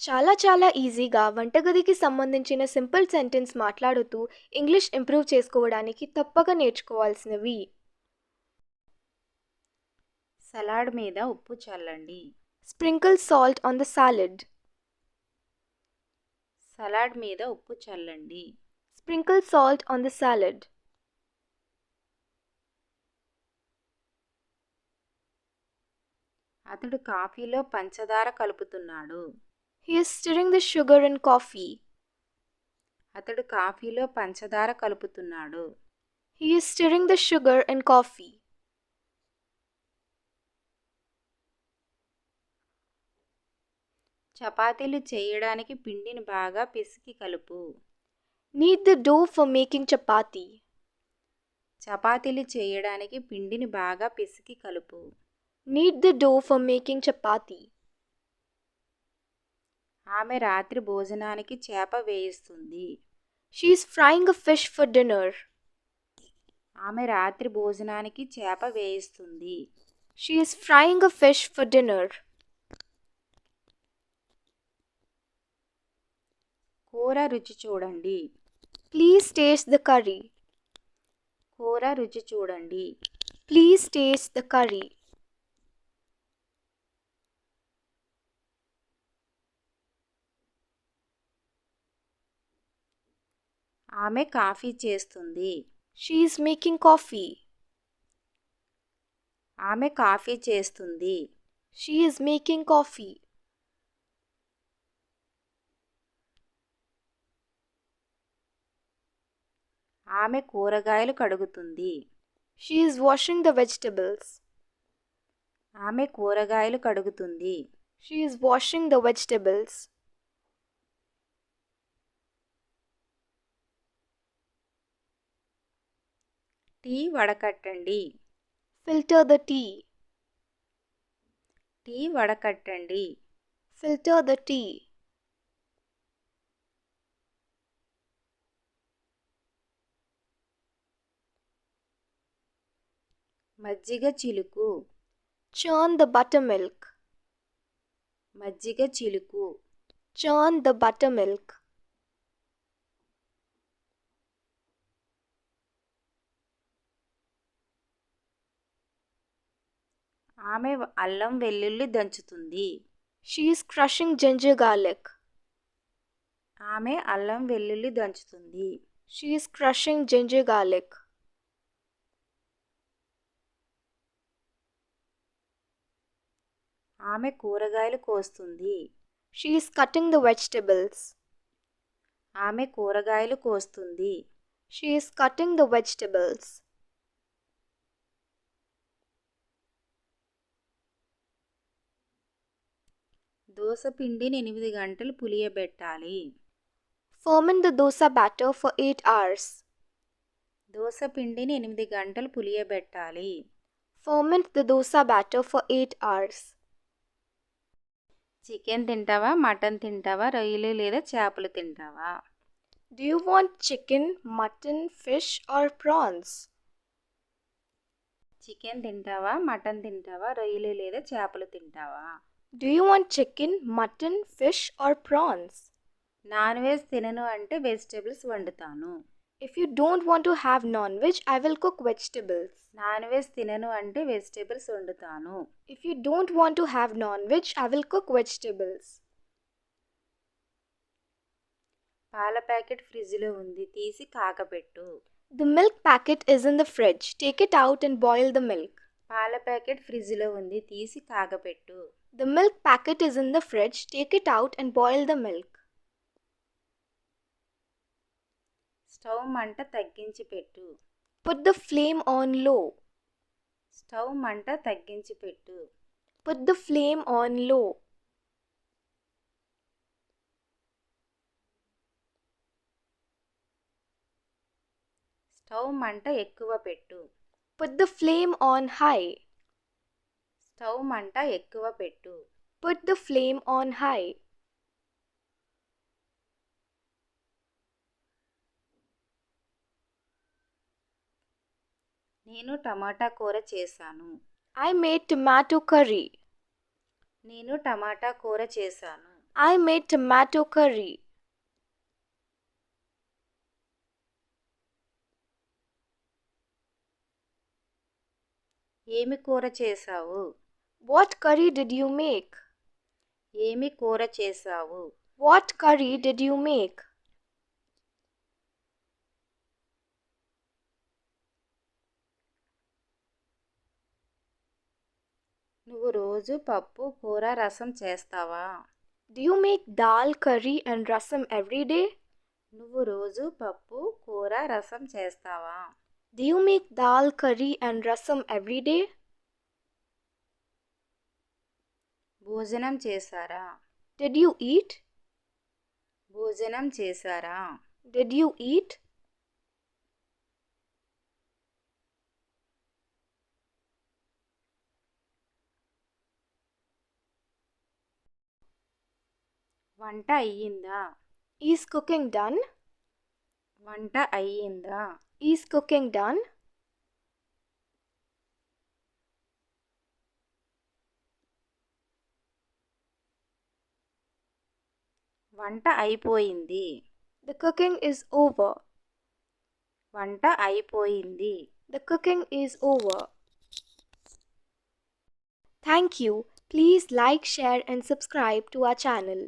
చాలా చాలా ఈజీగా వంటగదికి సంబంధించిన సింపుల్ సెంటెన్స్ మాట్లాడుతూ ఇంగ్లీష్ ఇంప్రూవ్ చేసుకోవడానికి తప్పక నేర్చుకోవాల్సినవి. సలాడ్ మీద ఉప్పు చల్లండి. Sprinkle salt on the salad. Salad మీద ఉప్పు చల్లండి. Sprinkle salt on the salad. అతడు కాఫీలో పంచదార కలుపుతున్నాడు. He is stirring the sugar in coffee అతడు కాఫీలో పంచదార కలుపుతున్నాడు. He is stirring the sugar in coffee చపాతీలు చేయడానికి పిండిని బాగా పిసికి కలుపు. Knead the dough for making chapati చపాతీలు చేయడానికి పిండిని బాగా పిసికి కలుపు. Knead the dough for making chapati ఆమె రాత్రి భోజనానికి చేప వేయిస్తుంది. She is frying a fish for dinner ఆమె రాత్రి భోజనానికి చేప వేయిస్తుంది. She is frying a fish for dinner కూర రుచి చూడండి. ప్లీజ్ టేస్ట్ ద కర్రీ కూర రుచి చూడండి. ప్లీజ్ టేస్ట్ ద కర్రీ ఆమె కాఫీ చేస్తుంది. షీ ఈస్ మేకింగ్ కాఫీ ఆమె కాఫీ చేస్తుంది. షీ ఈస్ మేకింగ్ కాఫీ ఆమె కూరగాయలు కడుగుతుంది. She is washing the vegetables ఆమె కూరగాయలు కడుగుతుంది. She is washing the vegetables tea వడకట్టండి. Filter the tea tea వడకట్టండి. ఫిల్టర్ ద టీ మజ్జిగ చిలుకు. Churn the buttermilk. మజ్జిగ చిలుకు. Churn the buttermilk. ఆమె అల్లం వెల్లుల్లి దంచుతుంది. She is crushing ginger garlic ఆమె అల్లం వెల్లుల్లి దంచుతుంది. She is crushing ginger garlic ఆమె కూరగాయలు కోస్తుంది. షీఈస్ కటింగ్ ద వెజిటేబుల్స్ ఆమె కూరగాయలు కోస్తుంది. She is cutting the vegetables dosa పిండిని ఎనిమిది గంటలు పులియబెట్టాలి ferment the dosa batter for 8 hours dosa పిండిని ఎనిమిది గంటలు పులియబెట్టాలి ferment the dosa batter for 8 hours chicken తింటావా మటన్ తింటావా రొయ్యలు లేదా చేపలు తింటావా do you want chicken mutton fish or prawns chicken తింటావా మటన్ తింటావా రొయ్యలు లేదా చేపలు తింటావా do you want chicken mutton fish or prawns non veg తినను అంటే వెజిటేబుల్స్ వండుతాను if you don't want to have non-veg i will cook vegetables non veg తినను అంటే వెజిటేబుల్స్ వండుతాను If you don't want to have non-veg, I will cook vegetables. పాల packet ఫ్రిడ్జ్లో ఉంది తీసి కాకపెట్టు The milk packet is in the fridge. Take it out and boil the milk. పాల packet ఫ్రిడ్జ్లో ఉంది తీసి కాకపెట్టు The milk packet is in the fridge. Take it out and boil the milk. Stove మంట తగ్గించి పెట్టు Put the flame on low. Stove మంట తగ్గించి పెట్టు Put the flame on low. Stove మంట ఎక్కువ పెట్టు Put the flame on high. Stove మంట ఎక్కువ పెట్టు. Put the flame on high నేను టమాటా కూర చేశాను. ఐ మేడ్ టమాటో కర్రీ నేను టమాటా కూర చేశాను. ఐ మేడ్ టమాటో కర్రీ ఏమి కూర చేసావు What curry did you make? ఏమి కూర చేశావు What curry did you make? నువ్వు రోజు పప్పు కూర రసం చేస్తావా Do you make dal, curry, and rasam every day? నువ్వు రోజు పప్పు కూర రసం చేస్తావా Do you make dal, curry, and rasam every day? భోజనం చేశారా? డెడ్ యు ఈట్ భోజనం చేశారా? డెడ్ యు ఈట్ వంట అయ్యిందా? ఈస్ కుకింగ్ డన్ వంట అయ్యిందా? ఈస్ కుకింగ్ డన్ వంట అయిపోయింది. ద కుకింగ్ ఇస్ ఓవర్ వంట అయిపోయింది. The cooking is over thank you please like share and subscribe to our channel